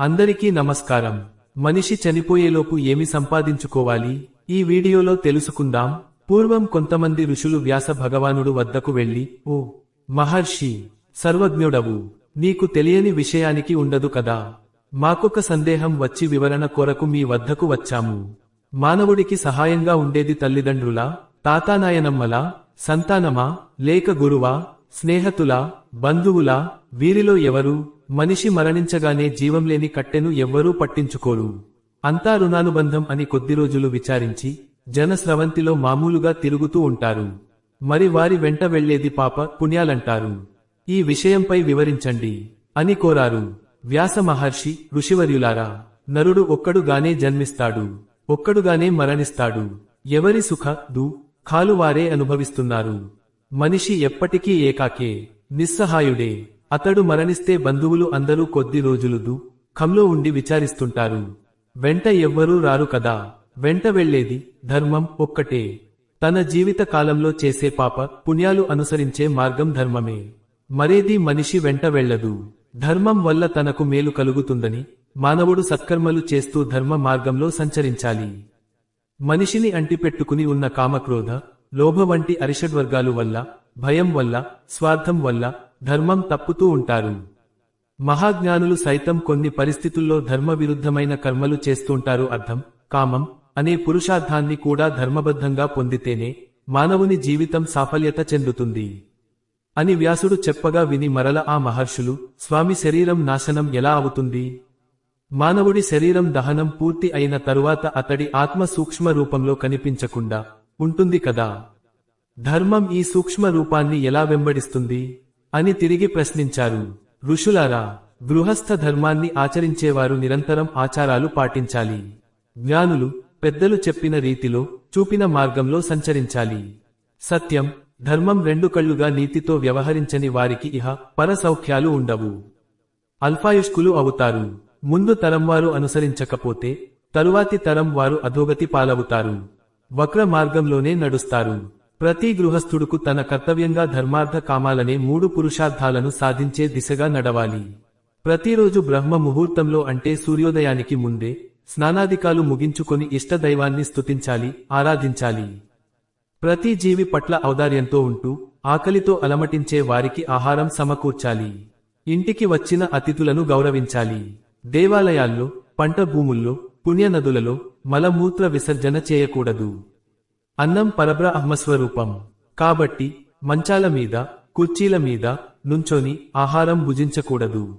అందరికీ నమస్కారం. మనిషి చనిపోయేలోపు ఏమి సంపాదించుకోవాలి? ఈ వీడియోలో తెలుసుకుందాం. పూర్వం కొంతమంది ఋషులు వ్యాస భగవానుడు వద్దకు వెళ్ళి ఓ మహర్షి సర్వజ్ఞుడవు. నీకు తెలియని విషయానికి ఉండదు కదా. మాకొక సందేహం వచ్చి వివరణ కొరకు మీ వద్దకు వచ్చాము. మానవుడికి సహాయంగా ఉండేది తల్లిదండ్రులా తాతానాయనమ్మలా సంతానమా లేక గురువా స్నేహతులా బంధువులా వీరిలో ఎవరు? మనిషి మరణించగానే జీవం లేని కట్టెను ఎవ్వరూ పట్టించుకోరు. అంతా రుణానుబంధం అని కొద్ది రోజులు విచారించి జనస్రవంతిలో మామూలుగా తిరుగుతూ ఉంటారు. మరి వారి వెంట వెళ్ళేది పాప పుణ్యాలంటారు. ఈ విషయంపై వివరించండి అని కోరారు. వ్యాస మహర్షి ఋషివర్యులారా నరుడు ఒక్కడుగానే జన్మిస్తాడు. ఒక్కడుగానే మరణిస్తాడు. ఎవరి సుఖ దు ఖాలు వారే అనుభవిస్తున్నారు. మనిషి ఎప్పటికీ ఏకాకే నిస్సహాయుడే. అతడు మరణిస్తే బంధువులు అందరూ కొద్ది రోజులు దు ఖంలో ఉండి విచారిస్తుంటారు. వెంట ఎవ్వరూ రారు కదా. వెంట వెళ్ళేది ధర్మం ఒక్కటే. తన జీవిత కాలంలో చేసే పాప పుణ్యాలు అనుసరించే మార్గం ధర్మమే. మరేది మనిషి వెంట వెళ్ళదు. ధర్మం వల్ల తనకు మేలు కలుగుతుందని మానవుడు సత్కర్మలు చేస్తూ ధర్మ మార్గంలో సంచరించాలి. మనిషిని అంటిపెట్టుకుని ఉన్న కామక్రోధ లోభ వంటి అరిషడ్వర్గాలు వల్ల భయం వల్ల స్వార్థం వల్ల ధర్మం తప్పుతూ ఉంటారు. మహాజ్ఞానులు సైతం కొన్ని పరిస్థితుల్లో ధర్మ విరుద్ధమైన కర్మలు చేస్తుంటారు అర్థం. కామం అనే పురుషార్థాన్ని కూడా ధర్మబద్ధంగా పొందితేనే మానవుని జీవితం సాఫల్యత చెందుతుంది. అని వ్యాసుడు చెప్పగా విని మరల ఆ మహర్షులు స్వామి శరీరం నాశనం ఎలా అవుతుంది? మానవుడి శరీరం దహనం పూర్తి అయిన తరువాత అతడి ఆత్మ సూక్ష్మ రూపంలో కనిపించకుండా ఉంటుంది కదా? ధర్మం ఈ సూక్ష్మ రూపాన్ని ఎలా వెంబడిస్తుంది? అని తిరిగి ప్రశ్నించారు. ఋషులారా గృహస్థ ధర్మాన్ని ఆచరించేవారు నిరంతరం ఆచారాలు పాటించాలి. జ్ఞానులు పెద్దలు చెప్పిన రీతిలో చూపిన మార్గంలో సంచరించాలి. సత్యం ధర్మం రెండు కళ్ళుగా నీతితో వ్యవహరించని వారికి ఇహ పర సౌఖ్యాలు ఉండవు. అల్పాయుష్కులు అవుతారు. ముందు తరం వారు అనుసరించకపోతే తరువాతి తరం వారు అధోగతి పాలవుతారు. వక్ర మార్గంలోనే నడుస్తారు. ప్రతి గృహస్థుడుకు తన కర్తవ్యంగా ధర్మార్థ కామాలనే మూడు పురుషార్థాలను సాధించే దిశగా నడవాలి. ప్రతిరోజు బ్రహ్మ ముహూర్తంలో అంటే సూర్యోదయానికి ముందే స్నానాదికాలు ముగించుకొని ఇష్టదైవాన్ని స్తుతించాలి ఆరాధించాలి. ప్రతి జీవి పట్ల ఔదార్యంతో ఉంటూ ఆకలితో అలమటించే వారికి ఆహారం సమకూర్చాలి. ఇంటికి వచ్చిన అతిథులను గౌరవించాలి. దేవాలయాల్లో పంట భూముల్లో పుణ్యనదులలో మలమూత్ర విసర్జన చేయకూడదు. అన్నం పరబ్ర అహ్మస్వరూపం. కాబట్టి మంచాల మీద కుర్చీల మీద నుంచొని ఆహారం భుజించకూడదు.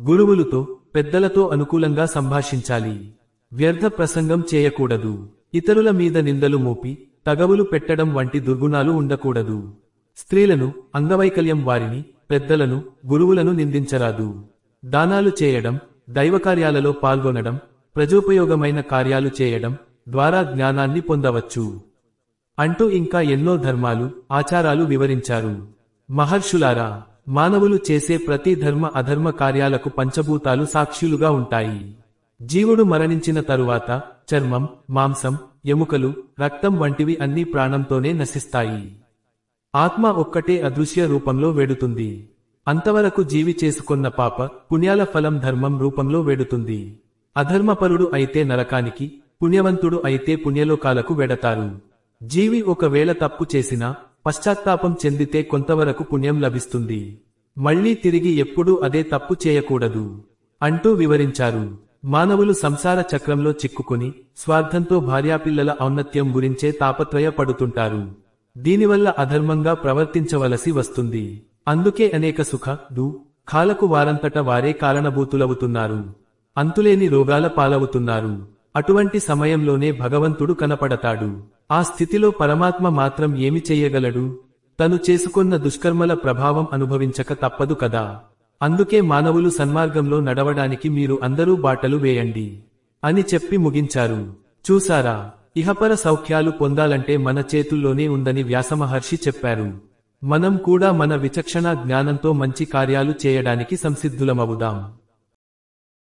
గురువులతో పెద్దలతో అనుకూలంగా సంభాషించాలి. వ్యర్థ ప్రసంగం చేయకూడదు. ఇతరుల మీద నిందలు మోపి తగవులు పెట్టడం వంటి దుర్గుణాలు ఉండకూడదు. స్త్రీలను అంగవైకల్యం వారిని పెద్దలను గురువులను నిందించరాదు. దానాలు చేయడం దైవకార్యాలలో పాల్గొనడం ప్రజోపయోగమైన కార్యాలు చేయడం ద్వారా జ్ఞానాన్ని పొందవచ్చు. అంటూ ఇంకా ఎన్నో ధర్మాలు ఆచారాలు వివరించారు. మహర్షులారా మానవులు చేసే ప్రతి ధర్మ అధర్మ కార్యాలకు పంచభూతాలు సాక్షులుగా ఉంటాయి. జీవుడు మరణించిన తరువాత చర్మం మాంసం ఎముకలు రక్తం వంటివి అన్ని ప్రాణంతోనే నశిస్తాయి. ఆత్మ ఒక్కటే అదృశ్య రూపంలో వేడుతుంది. అంతవరకు జీవి చేసుకున్న పాప పుణ్యాల ఫలం ధర్మం రూపంలో వేడుతుంది. అధర్మపరుడు అయితే నరకానికి పుణ్యవంతుడు అయితే పుణ్యలోకాలకు వెడతారు. జీవి ఒకవేళ తప్పు చేసినా పశ్చాత్తాపం చెందితే కొంతవరకు పుణ్యం లభిస్తుంది. మళ్ళీ తిరిగి ఎప్పుడూ అదే తప్పు చేయకూడదు. అంటూ వివరించారు. మానవులు సంసార చక్రంలో చిక్కుకుని స్వార్థంతో భార్యాపిల్లల ఔన్నత్యం గురించే తాపత్రయ పడుతుంటారు దీనివల్ల అధర్మంగా ప్రవర్తించవలసి వస్తుంది. అందుకే అనేక సుఖ దు కాలకు వారంతట వారే కారణభూతులవుతున్నారు. అంతులేని రోగాల పాలవుతున్నారు. అటువంటి సమయంలోనే భగవంతుడు కనపడతాడు. ఆ స్థితిలో పరమాత్మ మాత్రం ఏమి చెయ్యగలడు తను చేసుకున్న దుష్కర్మల ప్రభావం అనుభవించక తప్పదు కదా. అందుకే మానవులు సన్మార్గంలో నడవడానికి మీరు అందరూ బాటలు వేయండి. అని చెప్పి ముగించారు. చూసారా ఇహపర సౌఖ్యాలు పొందాలంటే మన చేతుల్లోనే ఉందని వ్యాసమహర్షి చెప్పారు. మనం కూడా మన విచక్షణ జ్ఞానంతో మంచి కార్యాలు చేయడానికి సంసిద్ధులమవుదాం.